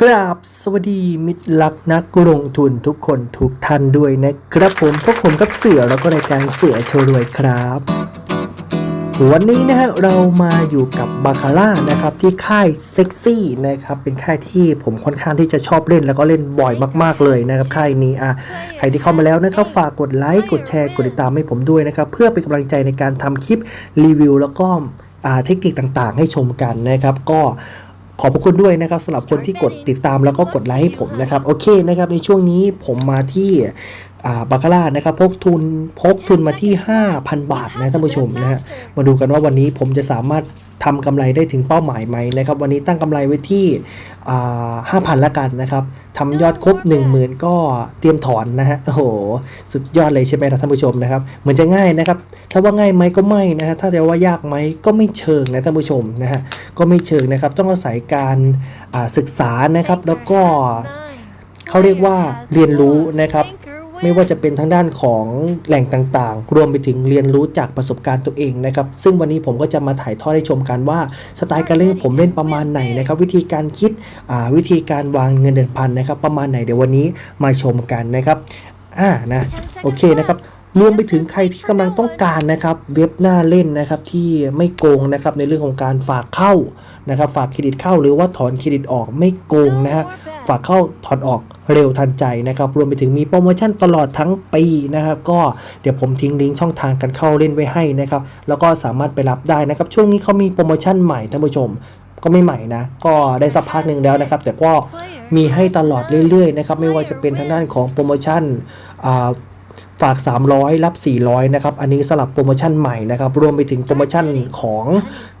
กราบสวัสดีมิตรลักนักลงทุนทุกคนทุกท่านด้วยนะครับผมพวกผมกับเสือแล้วก็รายการเสือโชว์รวยครับ วันนี้นะฮะเรามาอยู่กับบาคาร่านะครับที่ค่ายเซ็กซี่นะครับเป็นค่ายที่ผมค่อนข้างที่จะชอบเล่นแล้วก็เล่นบ่อยมากๆเลยนะครับค่ายนี้อะใครที่เข้ามาแล้วนะครับฝากกดไลค์กดแชร์กดติดตามให้ผมด้วยนะครับเพื่อเป็นกำลังใจในการทำคลิปรีวิวแล้วก็อ่าเทคนิคต่างๆ ให้ชมกันนะครับ ก็ ขอบพระคุณด้วยนะครับสำหรับคนที่กดติดตามแล้วก็กดไลค์ให้ผมนะครับ โอเคนะครับในช่วงนี้ผมมาที่ บาคาร่านะครับพกทุนพกทุนมาที่ 5,000 บาทนะท่านผู้ชมนะฮะมาดูกันว่าวันนี้ผมจะสามารถทำกำไรได้ถึงเป้าหมายไหมนะครับ วันนี้ตั้งกำไรไว้ที่ห้าพันละกันนะครับทำยอดครบ 1 0,000 ก็เตรียมถอนนะฮะโอ้โห สุดยอดเลยใช่ไหมท่านผู้ชมนะครับเหมือนจะง่ายนะครับ ถ้าว่าง่ายไหมก็ไม่นะฮะถ้าแต่ว่ายากไหมก็ไม่เชิงนะท่านผู้ชมนะฮะก็ไม่เชิงนะครับ ต้องอาศัยการอ่าศึกษานะครับแล้วก็เขาเรียกว่าเรียนรู้นะครับ ไม่ว่าจะเป็นทางด้านของแหล่งต่างๆ รวมไปถึงเรียนรู้จากประสบการณ์ตัวเองนะครับ ซึ่งวันนี้ผมก็จะมาถ่ายทอดให้ชมกันว่าสไตล์การเล่นผมเล่นประมาณไหนนะครับ วิธีการคิดอ่าวิธีการวางเงินเดือนพันนะครับ ประมาณไหนเดี๋ยววันนี้มาชมกันนะครับอ่านะโอเคนะครับรวมไปถึงใครที่กำลังต้องการนะครับเว็บหน้าเล่นนะครับที่ไม่โกงนะครับในเรื่องของการฝากเข้านะครับฝากเครดิตเข้าหรือว่าถอนเครดิตออกไม่โกงนะฮะ ฝากเข้าถอนออกเร็วทันใจนะครับ รวมไปถึงมีโปรโมชั่นตลอดทั้งปีนะครับ ก็เดี๋ยวผมทิ้งลิงก์ช่องทางการเข้าเล่นไว้ให้นะครับ แล้วก็สามารถไปรับได้นะครับ ช่วงนี้เขามีโปรโมชั่นใหม่ท่านผู้ชม ก็ไม่ใหม่นะ ก็ได้สักพักหนึ่งแล้วนะครับ แต่ก็มีให้ตลอดเรื่อยๆนะครับ ไม่ว่าจะเป็นทางด้านของโปรโมชั่นอ่า ฝาก 300 รับ 400 นะครับ อันนี้สลับโปรโมชั่นใหม่นะครับ รวมไปถึงโปรโมชั่นของ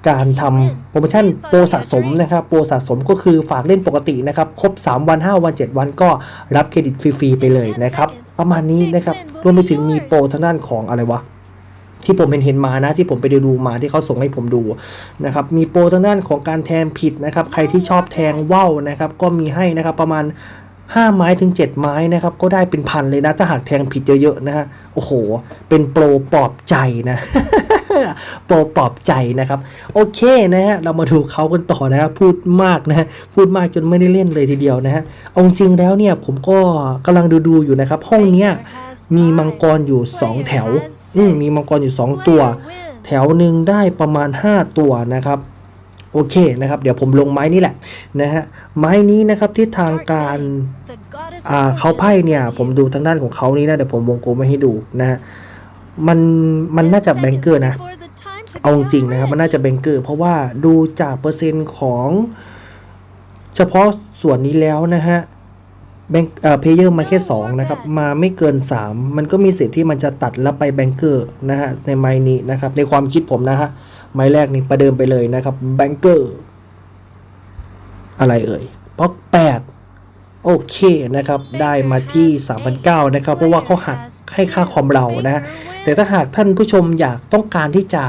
การทำโปรโมชั่นโปรสะสมนะครับ โปรสะสมก็คือฝากเล่นปกตินะครับ ครบ 3 วัน 5 วัน 7 วันก็รับเครดิตฟรีๆไปเลยนะครับ ประมาณนี้นะครับ รวมไปถึงมีโปรทางด้านของอะไรวะที่ผมเห็นเห็นมานะที่ผมไปดูมาที่เขาส่งให้ผมดูนะครับมีโปรทางด้านของการแทงผิดนะครับ ใครที่ชอบแทงว่าวนะครับ ก็มีให้นะครับประมาณ 5 ไม้ถึง 7 ไม้นะครับ ก็ได้เป็นพันเลยนะ ถ้าหากแทงผิดเยอะๆนะฮะ โอ้โห เป็นโปรปลอบใจนะ โปรปลอบใจนะครับ โอเคนะฮะ เรามาดูเขากันต่อนะฮะพูดมากนะฮะ พูดมากจนไม่ได้เล่นเลยทีเดียวนะฮะ เอาจริงแล้วเนี่ยผมก็กำลังดูๆอยู่นะครับ ห้องเนี้ยมีมังกรอยู่ 2 แถว อืมมีมังกรอยู่ 2 ตัว แถวหนึ่งได้ประมาณ 5 ตัวนะครับ โอเคนะครับ เดี๋ยวผมลงไม้นี่แหละนะฮะไม้นี้นะครับที่ทางการอ่าเขาไพ่เนี่ย ผมดูทางด้านของเขานี้นะเดี๋ยวผมวงกลมมาให้ดูนะฮะมันมันน่าจะแบงเกอร์นะเอาจริงนะครับมันน่าจะแบงเกอร์เพราะว่าดูจากเปอร์เซ็นต์ของเฉพาะส่วนนี้แล้วนะฮะ แบงเอ่อเพลเยอร์มาแค่2นะครับมาไม่เกิน 3 มันก็มีสิทธิ์ที่มันจะตัดแล้วไปแบงเกอร์นะฮะในไม้นี้นะครับในความคิดผมนะฮะไม้แรกนี่ประเดิมไปเลยนะครับแบงเกอร์อะไรเอ่ยบล็อก8โอเคนะครับได้มาที่3,900นะครับเพราะว่าเขาหัก ให้ค่าคอมเรานะ แต่ถ้าหากท่านผู้ชมอยากต้องการที่จะ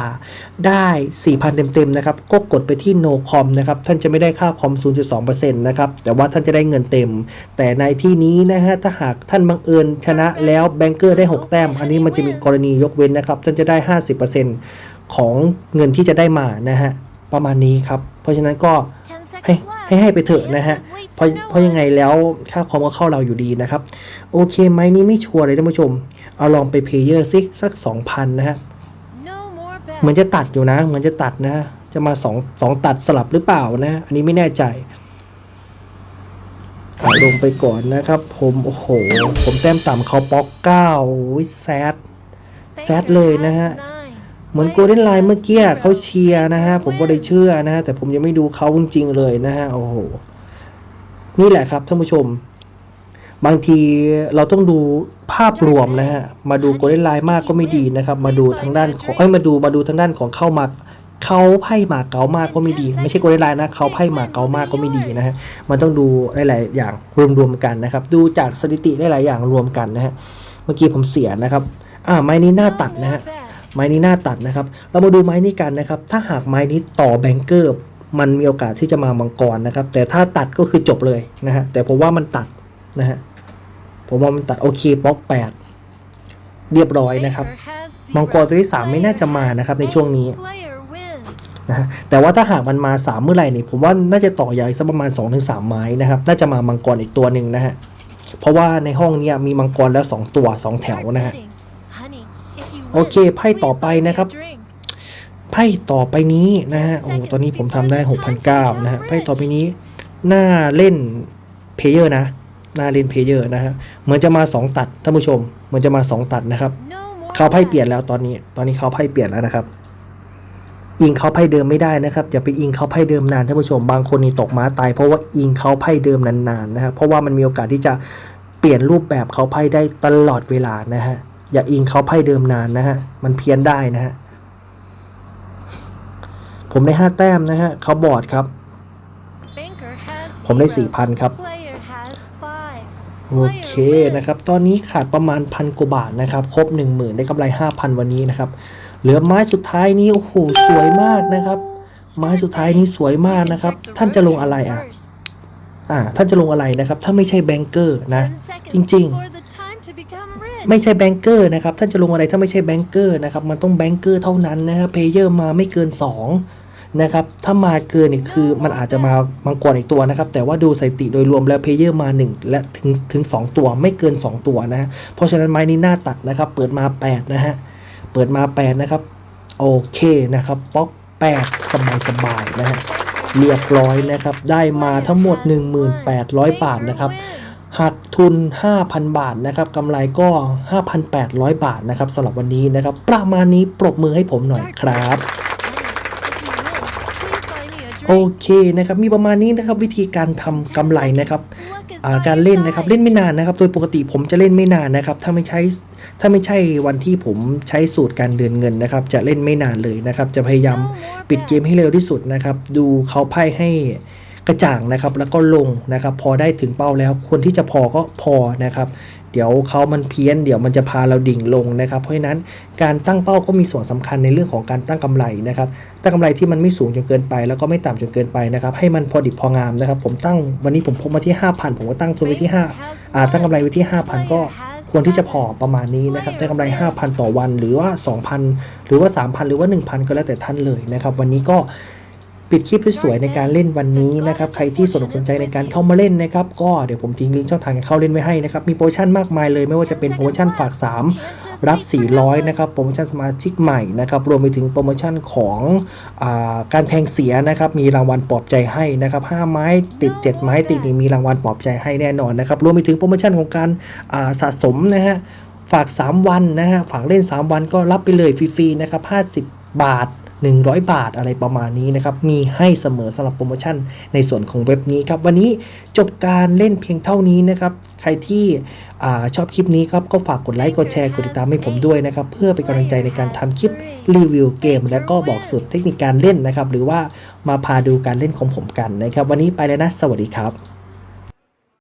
ได้ 4,000 เต็มๆนะครับ ก็กดไปที่ no com นะครับ ท่านจะไม่ได้ค่าคอม 0.2%นะครับ แต่ว่าท่านจะได้เงินเต็ม แต่ในที่นี้นะฮะ ถ้าหากท่านบังเอิญชนะแล้วแบงเกอร์ได้ 6 แต้ม อันนี้มันจะมีกรณียกเว้นนะครับ ท่านจะได้ 50%ของเงินที่จะได้มานะฮะ ประมาณนี้ครับ เพราะฉะนั้นก็ให้ให้ให้ไปเถอะนะฮะ เพราะเพราะยังไงแล้วค่าคอมก็เข้าเราอยู่ดีนะครับ โอเคไหมนี่ไม่ชัวร์เลยท่านผู้ชม เอาลองไปเพลเยอร์ซิสัก 2,000 นะฮะเหมือนจะตัดอยู่นะ เหมือนจะตัดนะ จะมาสองสองตัดสลับหรือเปล่านะ อันนี้ไม่แน่ใจเอาลงไปก่อนนะครับ ผมโอ้โห ผมแต้มต่ำเขาป๊อกเก้าโอ้ยแซดแซดเลยนะฮะเหมือนโกลเด้นไลน์เมื่อกี้เขาเชียร์นะฮะ ผมก็ได้เชื่อนะฮะ แต่ผมยังไม่ดูเขาจริงๆเลยนะฮะ โอ้โห นี่แหละครับท่านผู้ชม บางทีเราต้องดูภาพรวมนะฮะ มาดูโกลเด้นไลน์มากก็ไม่ดีนะครับ มาดูทางด้านของเอ้ยมาดูมาดูทางด้านของเข้ามาเขาไพ่หมากเก๋ามากก็ไม่ดี ไม่ใช่โกลเด้นไลน์นะเขาไพ่หมากเก๋ามากก็ไม่ดีนะฮะมันต้องดูหลายๆอย่างรวมๆกันนะครับ ดูจากสถิติหลายๆอย่างรวมกันนะฮะเมื่อกี้ผมเสียนะครับอ่าไม้นี้หน้าตัดนะฮะไม้นี้หน้าตัดนะครับ เรามาดูไม้นี้กันนะครับ ถ้าหากไม้นี้ต่อแบงเกอร์ มันมีโอกาสที่จะมามังกรนะครับ แต่ถ้าตัดก็คือจบเลยนะฮะแต่ผมว่ามันตัดนะฮะผมว่ามันตัดโอเคบล็อกแปดเรียบร้อยนะครับมังกรตัวที่สามไม่น่าจะมานะครับในช่วงนี้นะฮะแต่ว่าถ้าหากมันมา 3 เมื่อไหร่นี่ผมว่าน่าจะต่อยาวสักประมาณ 2-3 ไม้นะครับ น่าจะมามังกรอีกตัวหนึ่งนะฮะเพราะว่าในห้องเนี้ยมีมังกรแล้ว 2 ตัว 2 แถวนะฮะโอเคไพ่ต่อไปนะครับ ไพ่ต่อไปนี้นะฮะโอ้ตอนนี้ผมทำได้ 6,900 นะฮะไพ่ต่อไปนี้หน่าเล่นเพลเยอร์นะหน่าเล่นเพลเยอร์นะฮะเหมือนจะมา 2 ตัดท่านผู้ชมเหมือนจะมา 2 ตัดนะครับเขาไพ่เปลี่ยนแล้วตอนนี้ตอนนี้เขาไพ่เปลี่ยนแล้วนะครับอิงเขาไพ่เดิมไม่ได้นะครับอย่าไปอิงเขาไพ่เดิมนานท่านผู้ชมบางคนนี่ตกม้าตายเพราะว่าอิงเขาไพ่เดิมนานๆนะครับเพราะว่ามันมีโอกาสที่จะเปลี่ยนรูปแบบเขาไพ่ได้ตลอดเวลานะฮะอย่าอิงเขาไพ่เดิมนานนะฮะมันเพี้ยนได้นะฮะ ผมได้ห้าแต้มนะฮะเขาบอร์ดครับ ผมได้ 4,000 ครับ โอเคนะครับ ตอนนี้ขาดประมาณพันกว่าบาทนะครับ ครบ 1 0,000 ได้กำไร 5,000 วันนี้นะครับ เหลือไม้สุดท้ายนี้ โอ้โห สวยมากนะครับ ไม้สุดท้ายนี้สวยมากนะครับ ท่านจะลงอะไรอะอ่าท่านจะลงอะไรนะครับ ถ้าไม่ใช่แบงเกอร์นะ จริง ๆ ไม่ใช่แบงเกอร์นะครับ ท่านจะลงอะไรถ้าไม่ใช่แบงเกอร์นะครับ มันต้องแบงเกอร์เท่านั้นนะครับเพลเยอร์มาไม่เกิน 2 นะครับถ้ามาเกินนี่คือมันอาจจะมามังกรอีกตัวนะครับ แต่ว่าดูสถิติโดยรวมแล้วเพเยอร์มา 1 และถึงถึง 2 ตัวไม่เกิน 2 ตัวนะฮะเพราะฉะนั้นไม้นี้น่าตัดนะครับ เปิดมา 8 นะฮะ เปิดมา 8 นะครับ โอเคนะครับป๊อก 8 สบายสบายๆนะฮะเรียบร้อยนะครับ ได้มาทั้งหมด 1,800 บาทนะครับหักทุน 5,000 บาทนะครับกำไรก็ 5,800 บาทนะครับสำหรับวันนี้นะครับ ประมาณนี้ปรบมือให้ผมหน่อยครับ โอเคนะครับมีประมาณนี้นะครับวิธีการทำกำไรนะครับการเล่นนะครับเล่นไม่นานนะครับ โดยปกติผมจะเล่นไม่นานนะครับ ถ้าไม่ใช้ถ้าไม่ใช่วันที่ผมใช้สูตรการเดินเงินนะครับ จะเล่นไม่นานเลยนะครับ จะพยายามปิดเกมให้เร็วที่สุดนะครับ ดูเขาไพ่ให้ กระจ่างนะครับ แล้วก็ลงนะครับ พอได้ถึงเป้าแล้วคนที่จะพอก็พอนะครับ เดี๋ยวเขามันเพี้ยน เดี๋ยวมันจะพาเราดิ่งลงนะครับ เพราะฉะนั้นการตั้งเป้าก็มีส่วนสำคัญในเรื่องของการตั้งกำไรนะครับ ตั้งกำไรที่มันไม่สูงจนเกินไป แล้วก็ไม่ต่ำจนเกินไปนะครับ ให้มันพอดิบพองามนะครับ ผมตั้งวันนี้ผมพกมาที่ 5,000 ผมก็ตั้งทุนไว้ที่5อ่าตั้งกำไรไว้ที่ 5,000 ก็ควรที่จะพอประมาณนี้นะครับได้กำไร 5,000 ต่อวันหรือว่า 2,000 หรือว่า 3,000 หรือว่า 1,000 ก็แล้วแต่ท่านเลยนะครับ วันนี้ก็ ปิดคลิปสวยๆในการเล่นวันนี้นะครับใครที่สนอกสนใจในการเข้ามาเล่นนะครับก็เดี๋ยวผมทิ้งลิงก์ช่องทางการเข้าเล่นไว้ให้นะครับมีโปรโมชั่นมากมายเลยไม่ว่าจะเป็นโปรโมชั่นฝาก 3 รับ 400นะครับโปรโมชั่นสมาชิกใหม่นะครับรวมไปถึงโปรโมชั่นของอาการแทงเสียนะครับมีรางวัลปลอบใจให้นะครับ5ไม้ติด 7 ไม้ติดนี่มีรางวัลปลอบใจให้แน่นอนนะครับรวมไปถึงโปรโมชั่นของการาสะสมนะฮะฝาก 3 วันนะฮะฝากเล่น 3 วันก็รับไปเลยฟรีๆนะครับ50 บาท 100 บาทอะไรประมาณนี้นะครับ มีให้เสมอสำหรับโปรโมชั่นในส่วนของเว็บนี้ครับ วันนี้จบการเล่นเพียงเท่านี้นะครับ ใครที่อชอบคลิปนี้ครับก็ฝากกดไลค์ กดแชร์ กดติดตามให้ผมด้วยนะครับ เพื่อเป็นกำลังใจในการทำคลิปรีวิวเกม และก็บอกสูตรเทคนิคการเล่นนะครับ หรือว่ามาพาดูการเล่นของผมกันนะครับ วันนี้ไปแล้วนะ สวัสดีครับ